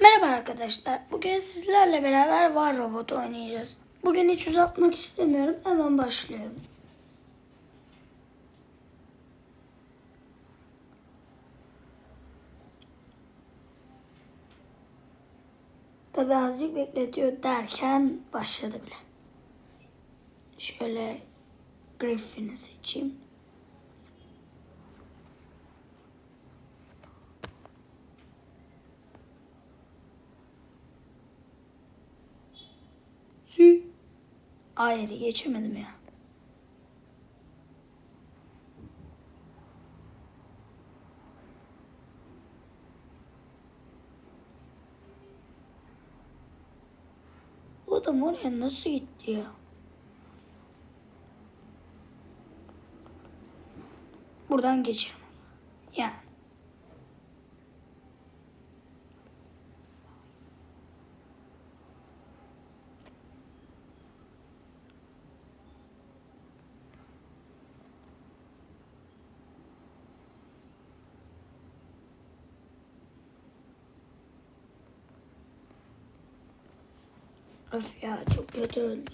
Merhaba arkadaşlar. Bugün sizlerle beraber Var Robot oynayacağız. Bugün hiç uzatmak istemiyorum. Hemen başlıyorum. Tabi azıcık bekletiyor derken başladı bile. Şöyle Griffin'i seçeyim. Hayır geçemedim ya. O adam oraya nasıl gitti ya? Buradan geçerim. Yani. Öf ya çok kötü öldüm.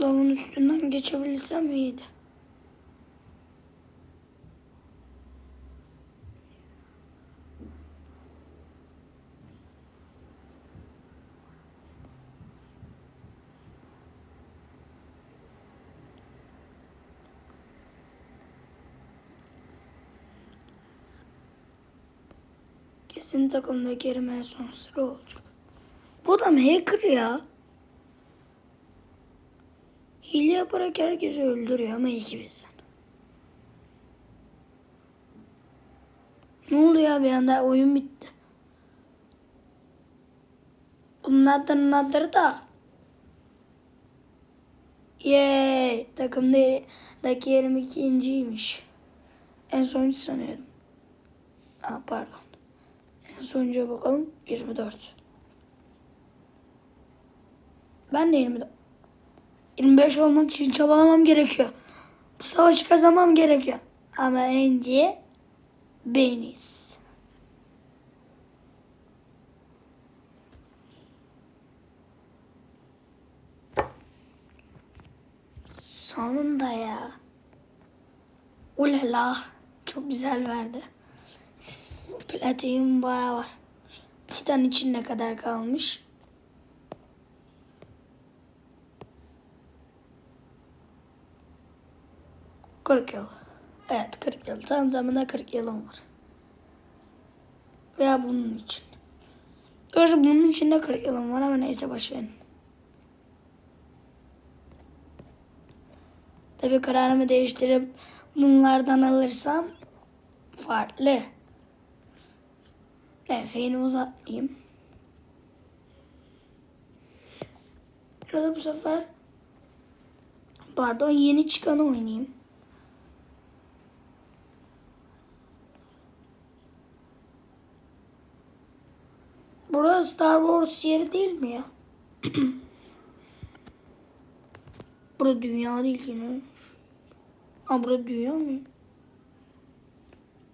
Lavın üstünden geçebilsem iyiydi. Kesin takımdaki yerim en son sıra olacak. Bu adam hacker ya. Hile yaparak herkesi öldürüyor ama iyi ki bizden. Ne oldu ya bir anda oyun bitti. Bunlardan adları da. Yeee takımdaki yerim ikinciymiş. En sonuncu sanıyordum. Aa, pardon. En sonuncuya bakalım. 24. Ben de 24. 25 olmak için çabalamam gerekiyor. Bu savaşı kazanmam gerekiyor. Ama önce beniz. Sonunda ya. Ulala. Çok güzel verdi. Platin bayağı var. Titan için ne kadar kalmış? Kırk yıl. Evet 40 yıl. Tam zamanda 40 yılım var. Veya bunun için. Doğrusu bunun için de 40 yılım var ama neyse boşverin. Tabii kararımı değiştirip bunlardan alırsam farklı. Neyse yine uzatmayayım. Ya da bu sefer pardon yeni çıkanı oynayayım. Burası Star Wars yeri değil mi ya? Burası dünya değil ki ne? Ha burası dünya mı?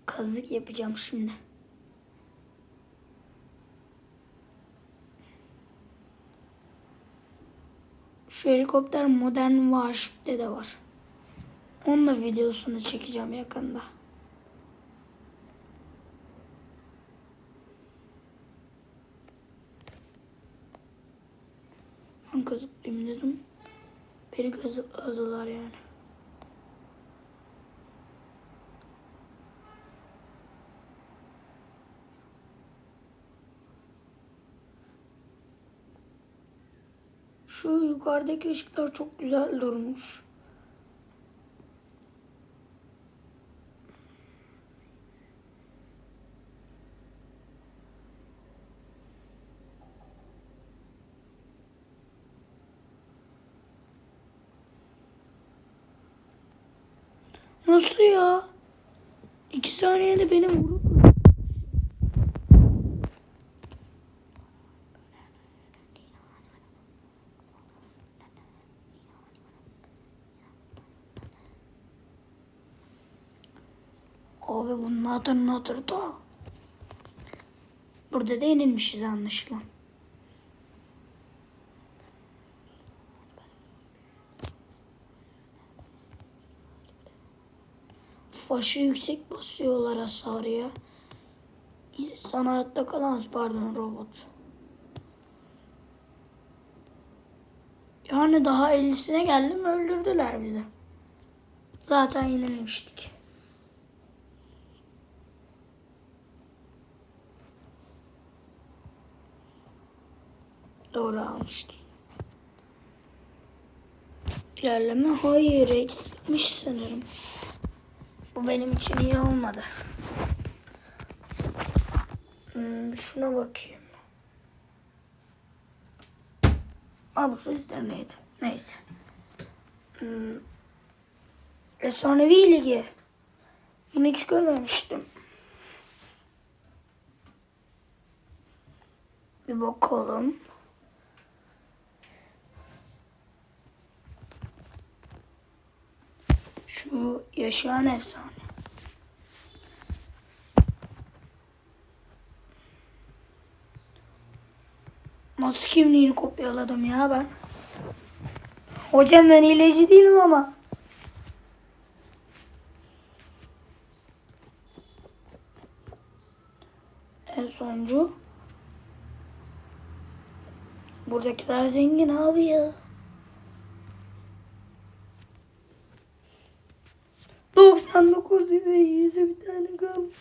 Kazık yapacağım şimdi. Şu helikopter modern Warship'te de var. Onun da videosunu çekeceğim yakında. Yemin ederim. Beni gazladılar yani. Şu yukarıdaki ışıklar çok güzel durmuş. Nasıl ya? İki saniyede beni vurup Abi bunun adı nedir da? Burada da yenilmişiz anlaşılan. Başı yüksek basıyorlar hasarı ya. İnsan hayatta kalamaz pardon robot. Yani daha 50'sine geldim öldürdüler bizi. Zaten yenilmiştik. Doğru almıştım. İlerleme hayır eksiltmiş sanırım. Bu benim için iyi olmadı. Hmm, şuna bakayım. Aa bu sesler neydi? Neyse. Hmm. Efsanevi Ligi. Bunu hiç görmemiştim. Bir bakalım. Şu yaşayan efsane. Nasıl kimliğini kopyaladım ya ben? Hocam ben hileci değilim ama. En sonuncu. Buradakiler zengin abi ya. 99 ve 100'e bir tane kalmış.